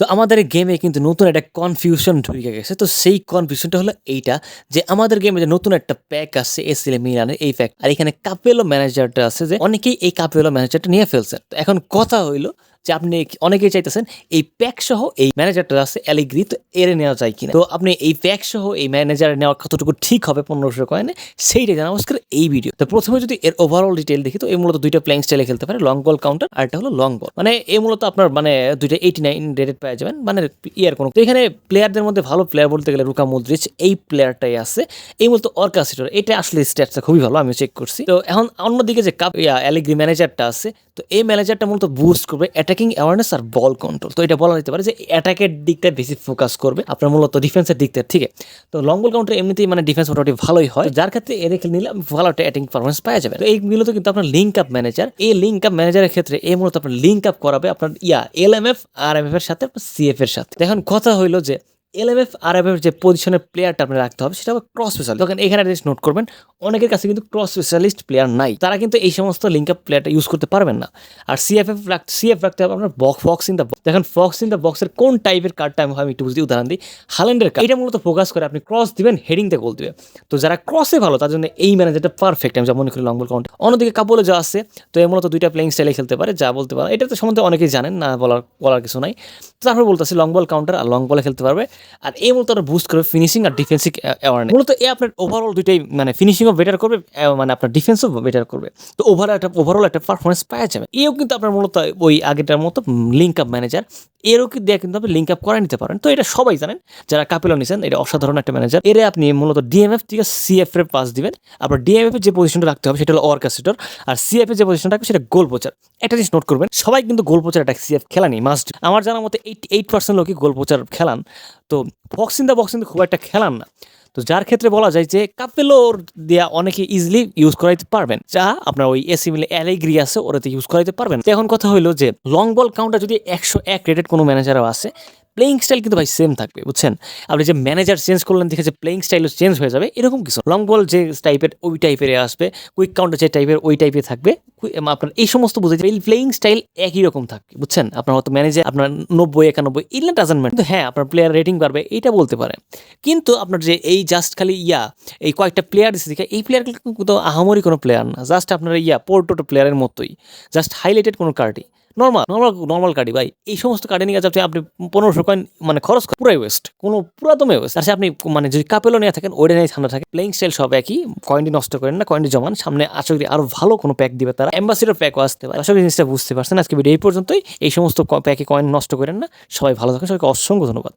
তো আমাদের গেমে কিন্তু নতুন একটা কনফিউশন ঢুকে গেছে। তো সেই কনফিউশনটা হলো এইটা যে আমাদের গেমে যে নতুন একটা প্যাক আছে এসিলে মিলানের এই প্যাক আর এখানে কাপেলো ম্যানেজারটা আছে যে অনেকেই এই কাপেলো ম্যানেজারটা নিয়ে ফেলছেন তো এখন কথা হইল যে আপনি অনেকেই চাইতেছেন এই প্যাক সহ এই ম্যানেজারটা আছে অ্যালিগ্রি তো এর নেওয়া যায় কিনা? তো আপনি এই প্যাক সহ এই ম্যানেজার নেওয়া কতটুকু ঠিক হবে পনেরোশো কয়েনে সেইটাই জানা আজকের এই ভিডিও তো প্রথমে যদি এর ওভারঅল ডিটেল দেখি, তো এই মূলত দুইটা প্লেইং স্টাইলে খেলতে পারে লং বল কাউন্টার আর একটা হলো লং বল মানে এই মূলত আপনার মানে দুইটা এইটি নাইন রেটেড পেয়ে যাবেন মানে ইয়ার কোনো। তো এখানে প্লেয়ারদের মধ্যে ভালো প্লেয়ার বলতে গেলে রুকা মুদ্রিচ, এই প্লেয়ারটাই আছে। এই মূলত অর্কাসিটর এটা আসলে স্ট্যাটসটা খুবই ভালো আমি চেক করছি। তো এখন অন্যদিকে যে কাপ অ্যালিগ্রি ম্যানেজারটা আছে, তো এই ম্যানেজারটা মূলত বুস্ট করবে অ্যাটাকিং অ্যাওয়ারনেস আর বল কন্ট্রোল তো এটা বলা যেতে পারে যে অ্যাটাকের দিকটা বেশি ফোকাস করবে। আপনার মূলত ডিফেন্সের দিকটা ঠিক তো লং বল কাউন্টার এমনিতেই মানে ডিফেন্স মোটামুটি ভালোই হয়। যার ক্ষেত্রে এর খেলে নিলে ভালো একটা অ্যাটিং পারফরমেন্স পাওয়া যাবে। তো এই মূলত কিন্তু আপনার লিঙ্ক আপ ম্যানেজার এই লিঙ্ক আপ ম্যানেজারের ক্ষেত্রে এই মূলত আপনার লিঙ্ক আপ করাবে আপনার, yeah L M F R M F এর সাথে সিএফ এর সাথে। এখন কথা হইল যে এল এলএমএফ আর এফ যে পজিশনের প্লেয়ারটা আপনি রাখতে হবে, সেটা হবে ক্রস স্পেশালিস্ট তখন এখানে জিনিস নোট করবেন অনেকের কাছে কিন্তু ক্রস স্পেশালিস্ট প্লেয়ার নাই। তারা কিন্তু এই সমস্ত লিঙ্ক আপ প্লেয়ারটা ইউজ করতে পারবেন না। আর সিএফএফ রাখতে সিএফ রাখতে হবে আপনার বক্স ফক্স ইন দ্য দেখেন ফক্স ইন দ্য বক্সের কোন টাইপের কার্ডটা আমি আমি একটু বুঝতে উদাহরণ দিই। হালেন্ডের কার্ড এটা মূলত ফোকাস করে আপনি ক্রস দিবেন হেডিং দিয়ে গোল দিবে তো যারা ক্রসে ভালো তার জন্য এই ম্যানেজারটা পারফেক্ট আমি যা মনে করি লং বল কাউন্ট অন্যদিকে কাপলে যা আছে, তো এর মূলত দুইটা প্লেইং স্টাইলে খেলতে পারে, যা বলতে পারে। এটা তো সম্বন্ধে অনেকেই জানেন, না বলার বলার কিছু নাই। তারপর বলতেছি লং বল কাউন্টার আর লং বলে খেলতে পারবে। আর এই মূলত বুস্ট করবে ফিনিশিং আর ডিফেন্সিভ অ্যাওয়ারনেস মূলত এ আপনার ওভারঅল দুইটাই মানে ফিনিশিংও বেটার করবে মানে আপনার ডিফেন্সও বেটার করবে। তো ওভারঅল একটা ওভারঅল একটা পারফরমেন্স পাওয়া যাবে। এও কিন্তু আপনার মূলত ওই আগেটার মতো লিঙ্ক আপ ম্যানেজার এরও কি দিয়ে কিন্তু আপনি লিঙ্ক আপ করে নিতে পারেন। তো এটা সবাই জানেন, যারা কাপিলো নিছেন, এটা অসাধারণ একটা ম্যানেজার এরে আপনি মূলত ডিএমএফ থেকে সিএফ এর পাস দিবেন। আপনার ডিএমএফ যে পজিশনটা রাখতে হবে, সেটা হলো অর্কাসিটর আর সিএফ এর যে পজিশনটা রাখবে, সেটা গোল পোচার একটা জিনিস নোট করবেন, সবাই কিন্তু গোল পোচার একটা সিএফ খেলা নেই মাস্ট আমার জানার মতে এইট এইট পার্সেন্ট লোকই গোল পোচার খেলান। তো বক্সিং দা বক্সিং খুব একটা খেলান না। তো যার ক্ষেত্রে বলা যায় যে কাপেলোর দেওয়া অনেকে ইজিলি ইউজ করাইতে পারবেন। যা আপনার ওই এসি মিলে অ্যালেগ্রি আছে ওরাতে ইউজ করাইতে পারবেন। এখন কথা হইল যে লং বল কাউন্টার যদি একশো এক রেটেড কোনো ম্যানেজারও আছে প্লেইং স্টাইল কিন্তু ভাই সেম থাকবে, বুঝছেন? আপনি যে ম্যানেজার চেঞ্জ করলেন, দেখে যে প্লেইং স্টাইলও চেঞ্জ হয়ে যাবে, এরকম কিছু লং বল যে টাইপের ওই টাইপের আসবে কুইক কাউন্টার যে টাইপের ওই টাইপের থাকবে আপনার এই সমস্ত বুঝে প্লেইং স্টাইল একই রকম থাকবে, বুঝছেন? আপনার হয়তো ম্যানেজার আপনার নব্বই, একানব্বই এগুলো ডাজেন্ট ম্যাটার হ্যাঁ আপনার প্লেয়ার রেটিং বাড়বে এটা বলতে পারে। কিন্তু আপনার যে এই জাস্ট খালি ইয়া, এই কয়েকটা প্লেয়ার দিচ্ছে দেখে এই প্লেয়ারগুলো কিন্তু আহামরি কোনো প্লেয়ার না। জাস্ট আপনার ইয়া পোর্টোটো প্লেয়ারের মতোই। জাস্ট হাইলাইটেড কোনো কার্ডই নর্মাল নর্মাল নর্মাল কার্ডই ভাই। এই সমস্ত কার্ডে নিয়ে যাচ্ছে আপনি পনেরোশো কয়েন মানে খরচ পুরাই ওয়েস্ট কোনো পুরাতমে ওয়েস্ট আছে আপনি মানে যদি কাপেলও নিয়ে থাকেন, ওইটা নিয়ে ঠান্ডা থাকে। প্লেইং স্টাইল সব একই কয়েনটি নষ্ট করেন না কয়েনটি জমান। সামনে আশা করি আরও ভালো কোনো প্যাক দিবে তারা। অ্যাম্বাসিডর প্যাকও আসতে পারে। আশা করি জিনিসটা বুঝতে পারছেন। আজকে ভিডিও এই পর্যন্তই। এই সমস্ত প্যাকে কয়েন নষ্ট করেন না। সবাই ভালো থাকেন। সবাইকে অসংখ্য ধন্যবাদ।